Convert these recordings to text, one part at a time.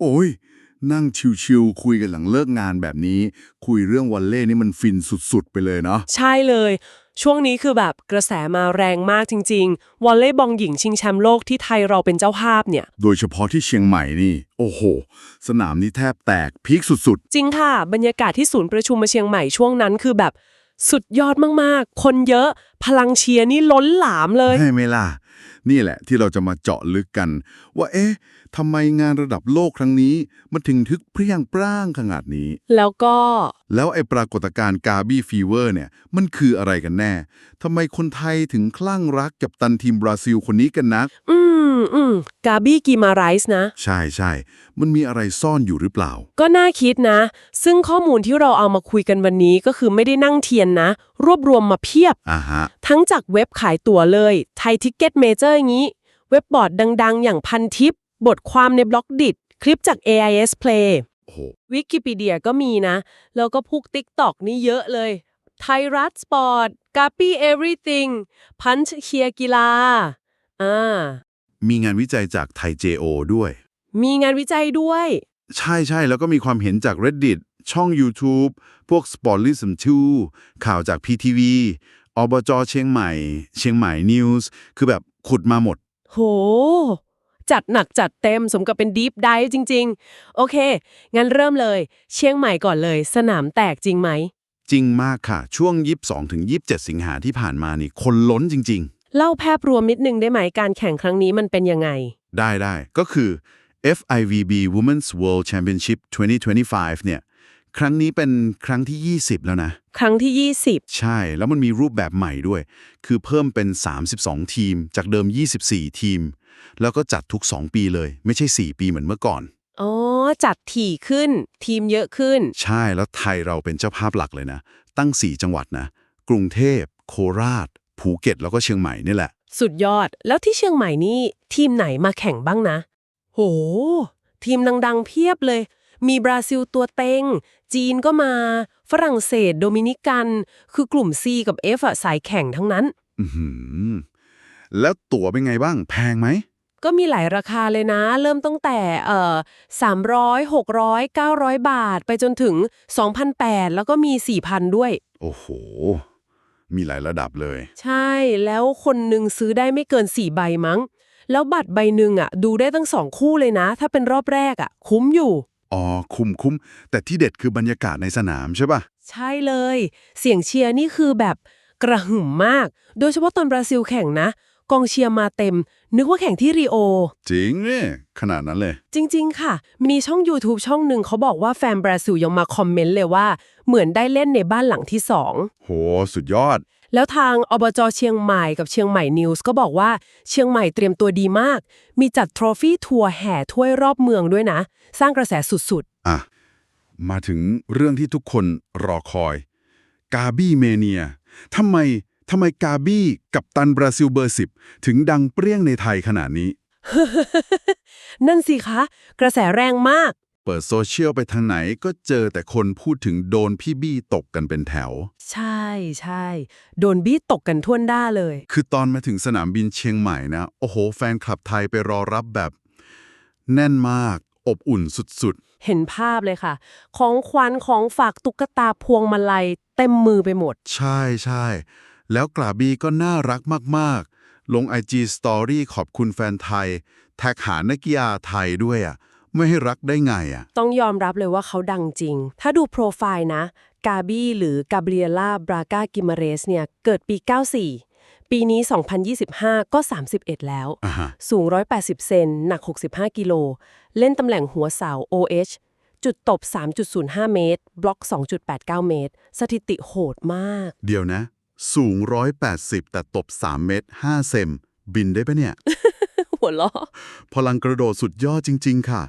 โอ้ย นั่งชิวๆคุยกันหลังเลิกงานแบบนี้ คุยเรื่องวอลเล่นี่มันฟินสุดๆ ไปเลยเนาะใช่เลย ช่วงนี้คือแบบกระแสมาแรงมากจริง ๆ วอลเลย์บอลหญิงชิงแชมป์โลกที่ไทยเราเป็นเจ้าภาพเนี่ย โดยเฉพาะที่เชียงใหม่นี่ โอ้โห สนามนี้แทบแตกพีคสุดจริงค่ะ บรรยากาศที่ศูนย์ประชุมมาเชียงใหม่ช่วงนั้นคือแบบสุดยอดมากๆ คนเยอะพลังเชียร์นี่ล้นหลามเลย ๆ ให้ไหมล่ะ นี่แหละที่เราจะมาเจาะลึกกัน ว่าเอ๊ะ ทำไมงานระดับโลกครั้งนี้ มันถึงทึกเพรียงปร้างขนาดนี้ แล้วก็ แล้วไอ้ปรากฏการณ์กาบี้ฟีเวอร์เนี่ย มันคืออะไรกันแน่ทำไมคนไทยถึงคลั่งรักกับตันทีมบราซิลคนนี้กันนัก อืมอืมกาบี้กีมาไรส์นะ ใช่ใช่มันมีอะไรซ่อนอยู่หรือเปล่า ก็น่าคิดนะ ซึ่งข้อมูลที่เราเอามาคุยกันวันนี้ก็คือไม่ได้นั่งเทียนนะ รวบรวมมาเพียบ อ่าฮะ ทั้งจากเว็บขายตั๋วเลยไทยทิกเก็ตเมเจอร์อย่างนี้ เว็บบอร์ดดัง ๆ อย่างพันทิป บทความในบล็อกดิคลิปจาก AIS Play โอ้โหวิกิพีเดียก็มีนะ แล้วก็พวก TikTok นี่เยอะเลย ไทยรัฐสปอร์ตกาปี้ everything พันช์เคียร์กีฬาอ่ามีงานวิจัยจากไทย JO ด้วย มีงานวิจัยด้วย ใช่ใช่แล้วก็มีความเห็นจาก Reddit ช่อง YouTube พวก Sportlism 2ข่าวจาก PTV อบจเชียงใหม่ เชียงใหม่ News คือแบบขุดมาหมด โห จัดหนักจัดเต็มสมกับเป็นดีฟได v e จริง ๆ โอเค งั้นเริ่มเลย เชียงใหม่ก่อนเลย สนามแตกจริงไหม จริงมากค่ะ ช่วง 22ถึง27 สิงหาที่ผ่านมานี่คนล้นจริง เล่าภาพรวมนิดนึงได้ไหมการแข่งครั้งนี้มันเป็นยังไง ๆ ได้ได้ก็คือ FIVB Women's World Championship 2025 เนี่ย ครั้งนี้เป็นครั้งที่ 20 แล้วนะ ครั้งที่ 20 ใช่แล้วมันมีรูปแบบใหม่ด้วย คือเพิ่มเป็น 32 ทีม จากเดิม 24 ทีม แล้วก็จัดทุก 2 ปีเลย ไม่ใช่ 4 ปีเหมือนเมื่อก่อน อ๋อ จัดถี่ขึ้น ทีมเยอะขึ้น ใช่แล้วไทยเราเป็นเจ้าภาพหลักเลยนะ ตั้ง 4 จังหวัดนะ กรุงเทพ โคราช ภูเก็ต แล้วก็เชียงใหม่นี่แหละ สุดยอดแล้วที่เชียงใหม่นี่ ทีมไหนมาแข่งบ้างนะ โห ทีมดังๆ เพียบเลย มีบราซิลตัวเต็ง จีนก็มา ฝรั่งเศส โดมินิกัน คือกลุ่ม C กับ F อะสายแข่งทั้งนั้น อือหือ แล้วตั๋วเป็นไงบ้าง แพงไหม ก็มีหลายราคาเลยนะ เริ่มตั้งแต่เอ่อ300 600 900บาท ไปจนถึง2,800แล้วก็มี4,000ด้วย โอ้โห มีหลายระดับเลย ใช่แล้วคนหนึ่งซื้อได้ไม่เกิน 4 ใบมั้ง แล้วบัตรใบหนึ่งอะ ดูได้ตั้งสองคู่เลยนะ ถ้าเป็นรอบแรกอะ คุ้มอยู่ อ๋อ คุ้มคุ้มแต่ที่เด็ดคือบรรยากาศในสนามใช่ปะใช่เลย เสียงเชียร์นี่คือแบบกระหึ่มมาก โดยเฉพาะตอนบราซิลแข่งนะ กองเชียร์มาเต็ม นึกว่าแข่งที่ริโอ จริงเนี่ยขนาดนั้นเลย จริง ๆ ค่ะ มีช่อง YouTube ช่องหนึ่งเขาบอกว่าแฟนบราซิลยังมาคอมเมนต์เลยว่า เหมือนได้เล่นในบ้านหลังที่สองโห สุดยอด แล้วทางอบจเชียงใหม่กับเชียงใหม่นิวส์ก็บอกว่าเชียงใหม่เตรียมตัวดีมาก มีจัดทรอฟี่ทัวร์แห่ถ้วยรอบเมืองด้วยนะ สร้างกระแสสุดอะ มาถึงเรื่องที่ทุกคนรอคอย กาบี้เมเนียทำไม ทำไมกาบี้กับตันบราซิลเบอร์สิบถึงดังเปรี้ยงในไทยขนาดนี้ๆนั่นสิคะ กระแสแรงมาก เปิดโซเชียลไปทางไหนก็เจอแต่คนพูดถึงโดนพี่บี้ตกกันเป็นแถว ใช่ใช่โดนบี้ตกกันท่วนด้าเลย คือตอนมาถึงสนามบินเชียงใหม่นะ โอ้โห แฟนคลับไทยไปรอรับแบบ แน่นมาก อบอุ่นสุดเห็นภาพเลยค่ะ ของขวัญของฝากตุ๊กตาพวงมาลัยเต็มมือไปหมดๆใช่ใช่ แล้วกลาบี้ก็น่ารักมากๆ ลง IG Story ขอบคุณแฟนไทย แท็กหานักกีฬาไทยด้วยอะ ไม่ให้รักได้ไงอะ ต้องยอมรับเลยว่าเขาดังจริง ถ้าดูโปรไฟล์นะ กาบี้หรือกาเบรียล่าบราก้ากิมาเรสเนี่ย เกิดปี 94 ปีนี้ 2025 ก็ 31 แล้วอ่าฮะสูง 180 เซน หนัก 65 กิโล เล่นตำแหน่งหัวเสา OH จุดตบ 3.05 เมตร บล็อก 2.89 เมตร สถิติโหดมาก เดี๋ยวนะ สูง 180 แต่ตบ 3 เมตร 5 เซมบินได้ปะเนี่ย หัวล้อพลังกระโดดสุดยอดจริง ๆ ค่ะ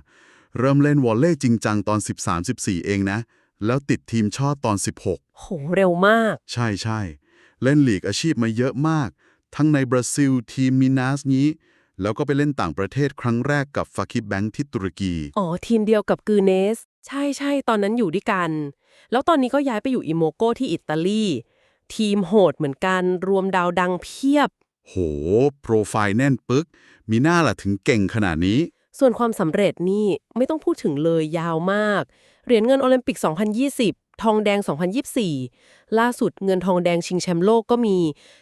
เริ่มเล่นวอลเล่จริงจังตอน 13-14 เองนะ แล้วติดทีมชอตตอน 16 โห เร็วมาก ใช่ใช่เล่นลีกอาชีพมาเยอะมาก ทั้งในบราซิลทีมมินาสนี้ แล้วก็ไปเล่นต่างประเทศครั้งแรกกับฟาคิบแบงค์ที่ตุรกี อ๋อ ทีมเดียวกับกือเนส ใช่ใช่ตอนนั้นอยู่ด้วยกัน แล้วตอนนี้ก็ย้ายไปอยู่อิโมโกที่อิตาลี ทีมโหดเหมือนกันรวมดาวดังเพียบ โห โปรไฟล์แน่นปึก มีหน้าล่ะถึงเก่งขนาดนี้ ส่วนความสำเร็จนี่ไม่ต้องพูดถึงเลยยาวมาก เหรียญเงินโอลิมปิก 2020 ทองแดง 2024 ล่าสุดเงินทองแดงชิงแชมป์โลกก็มี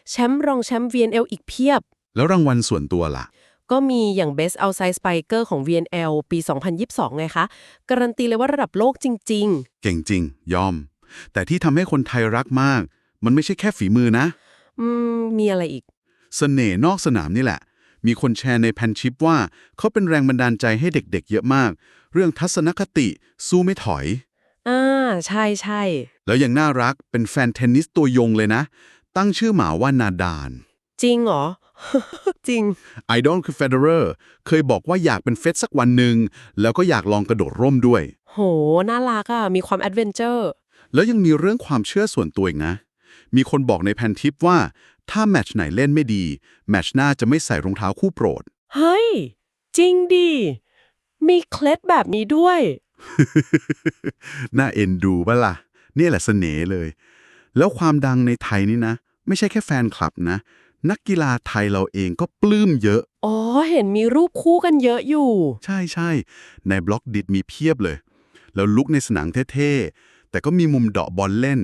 แชมป์รองแชมป์ VNL อีกเพียบ แล้วรางวัลส่วนตัวล่ะ ก็มีอย่าง Best Outside Spiker ของ VNL ปี 2022 ไงคะ การันตีเลยว่าระดับโลกจริงเก่งจริง ยอม แต่ที่ทำให้คนไทยรักมาก มันไม่ใช่แค่ฝีมือนะๆอืม มีอะไรอีก เสน่ห์นอกสนามนี่แหละ มีคนแชร์ในแพนชิปว่าเขาเป็นแรงบันดาลใจให้เด็กๆ เยอะมาก เรื่องทัศนคติสู้ไม่ถอย อ่า ใช่ใช่ แล้วยังน่ารักเป็นแฟนเทนนิสตัวยงเลยนะ ตั้งชื่อหมาว่านาดาน จริงเหรอ จริง ไอดอลคือเฟเดอเรอร์เคยบอกว่าอยากเป็นเฟสสักวันหนึ่งแล้วก็อยากลองกระโดดร่มด้วย โห น่ารักอะมีความแอดเวนเจอร์ แล้วยังมีเรื่องความเชื่อส่วนตัวอีกนะ มีคนบอกในแพนทิปว่า ถ้าแมตช์ไหนเล่นไม่ดี แมตช์หน้าจะไม่ใส่รองเท้าคู่โปรด เฮ้ย จริงดิมีเคล็ดแบบนี้ด้วย น่าเอ็นดูปะล่ะนี่แหละเสน่ห์เลย แล้วความดังในไทยนี่นะ ไม่ใช่แค่แฟนคลับนะ นักกีฬาไทยเราเองก็ปลื้มเยอะ อ๋อ เห็นมีรูปคู่กันเยอะอยู่ ใช่ใช่ในบล็อกดิดมีเพียบเลย แล้วลุกในสนามเท่ๆแต่ก็มีมุมเดาะบอลเล่น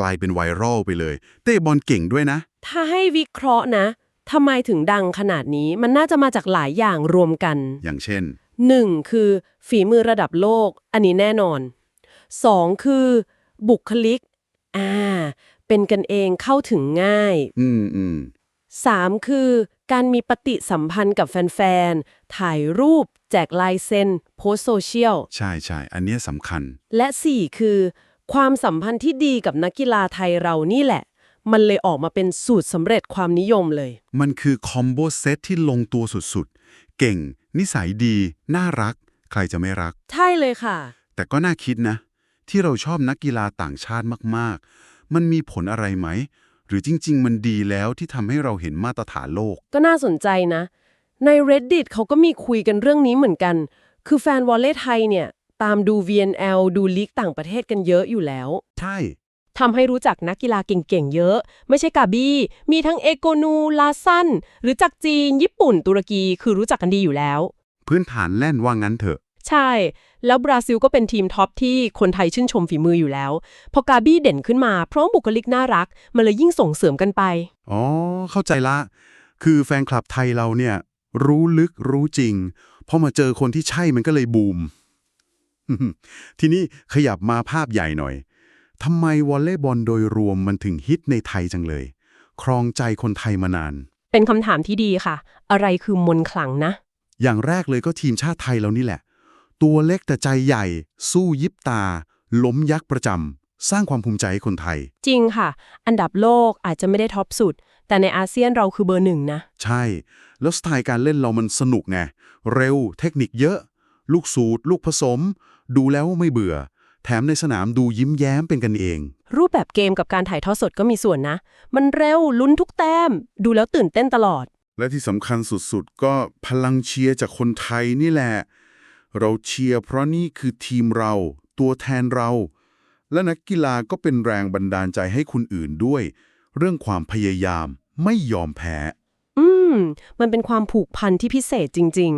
กลายเป็นไวรัลไปเลย เตะบอลเก่งด้วยนะ ถ้าให้วิเคราะห์นะทำไมถึงดังขนาดนี้มันน่าจะมาจากหลายอย่างรวมกัน อย่างเช่น 1. คือ ฝีมือระดับโลก อันนี้แน่นอน 2. คือ บุคลิก อ่า เป็นกันเองเข้าถึงง่าย อืมอืม 3. คือ การมีปฏิสัมพันธ์กับแฟน ๆ ถ่ายรูป แจกลายเซ็นโพสโซเชียล ใช่ใช่ อันเนี้ยสำคัญ และ 4 คือ ความสัมพันธ์ที่ดีกับนักกีฬาไทยเรานี่แหละ มันเลยออกมาเป็นสูตรสำเร็จความนิยมเลย มันคือคอมโบเซตที่ลงตัวสุดๆ เก่ง นิสัยดี น่ารัก ใครจะไม่รัก ใช่เลยค่ะ แต่ก็น่าคิดนะ ที่เราชอบนักกีฬาต่างชาติมากๆ มันมีผลอะไรไหม หรือจริง ๆ มันดีแล้วที่ทำให้เราเห็นมาตรฐานโลก ก็น่าสนใจนะ ใน reddit เขาก็มีคุยกันเรื่องนี้เหมือนกัน คือแฟนวอลเลย์ไทยเนี่ย ตามดู VNL ดูลีกต่างประเทศกันเยอะอยู่แล้ว ใช่ ทำให้รู้จักนักกีฬาเก่งๆ เยอะ ไม่ใช่กาบี้ มีทั้งเอโกนู ลาซัน หรือจากจีน ญี่ปุ่น ตุรกี คือรู้จักกันดีอยู่แล้ว พื้นฐานแล่นว่างั้นเถอะ ใช่ แล้วบราซิลก็เป็นทีมท็อปที่คนไทยชื่นชมฝีมืออยู่แล้ว พอกาบี้เด่นขึ้นมา พร้อมบุคลิกน่ารัก มันเลยยิ่งส่งเสริมกันไป อ๋อ เข้าใจละ คือแฟนคลับไทยเราเนี่ย รู้ลึกรู้จริง พอมาเจอคนที่ใช่มันก็เลยบูม ทีนี้ขยับมาภาพใหญ่หน่อยทำไมวอลเลย์บอลโดยรวมมันถึงฮิตในไทยจังเลย ครองใจคนไทยมานาน เป็นคำถามที่ดีค่ะ อะไรคือมนต์ขลังนะ อย่างแรกเลยก็ทีมชาติไทยเรานี่แหละ ตัวเล็กแต่ใจใหญ่ สู้ยิบตา ล้มยักษ์ประจำสร้างความภูมิใจให้คนไทย จริงค่ะ อันดับโลกอาจจะไม่ได้ท็อปสุด แต่ในอาเซียนเราคือเบอร์หนึ่งนะ ใช่ แล้วสไตล์การเล่นเรามันสนุกไง เร็ว เทคนิคเยอะ ลูกสูตร ลูกผสม ดูแล้วไม่เบื่อ แถมในสนามดูยิ้มแย้มเป็นกันเอง รูปแบบเกมกับการถ่ายทอดสดก็มีส่วนนะ มันเร็วลุ้นทุกแต้ม ดูแล้วตื่นเต้นตลอด และที่สำคัญสุดๆ ก็พลังเชียร์จากคนไทยนี่แหละ เราเชียร์เพราะนี่คือทีมเรา ตัวแทนเรา และนักกีฬาก็เป็นแรงบันดาลใจให้คนอื่นด้วย เรื่องความพยายามไม่ยอมแพ้ อืม มันเป็นความผูกพันที่พิเศษจริง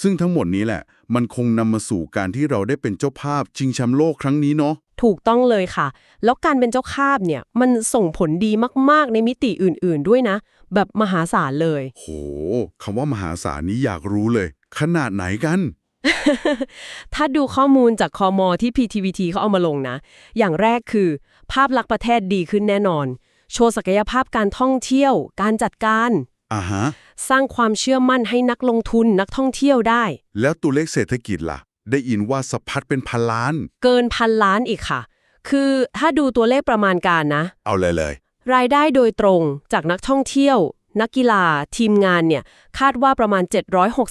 ซึ่งทั้งหมดนี้แหละ มันคงนำมาสู่การที่เราได้เป็นเจ้าภาพชิงแชมป์โลกครั้งนี้เนาะๆถูกต้องเลยค่ะ แล้วการเป็นเจ้าภาพเนี่ยมันส่งผลดีมากๆในมิติอื่นๆด้วยนะ แบบมหาศาลเลย โหคำว่ามหาศาลนี้อยากรู้เลย ขนาดไหนกัน ถ้าดูข้อมูลจากคอมอที่ PTVT เขาเอามาลงนะ อย่างแรกคือ ภาพลักษณ์ประเทศดีขึ้นแน่นอน โชว์ศักยภาพการท่องเที่ยว การจัดการอ่าฮะ สร้างความเชื่อมั่นให้นักลงทุนนักท่องเที่ยวได้ แล้วตัวเลขเศรษฐกิจล่ะ ได้ยินว่าสะพัดเป็นพันล้าน เกินพันล้านอีกค่ะ คือถ้าดูตัวเลขประมาณการนะ เอาเลยเลย รายได้โดยตรงจากนักท่องเที่ยว นักกีฬา ทีมงานเนี่ย คาดว่าประมาณ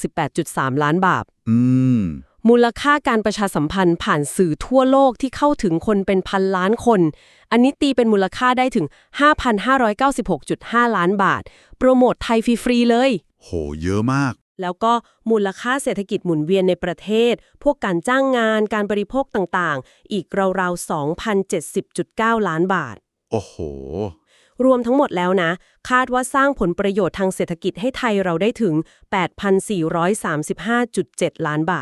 768.3 ล้านบาท อืม มูลค่าการประชาสัมพันธ์ผ่านสื่อทั่วโลกที่เข้าถึงคนเป็นพันล้านคน อันนี้ตีเป็นมูลค่าได้ถึง 5,596.5 ล้านบาท โปรโมทไทยฟรี ๆ เลย โห เยอะมาก แล้วก็มูลค่าเศรษฐกิจหมุนเวียนในประเทศ พวกการจ้างงาน การบริโภคต่างๆ อีกราวๆ 2,070.9 ล้านบาท โอ้โห รวมทั้งหมดแล้วนะ คาดว่าสร้างผลประโยชน์ทางเศรษฐกิจให้ไทยเราได้ถึง 8,435.7 ล้านบาท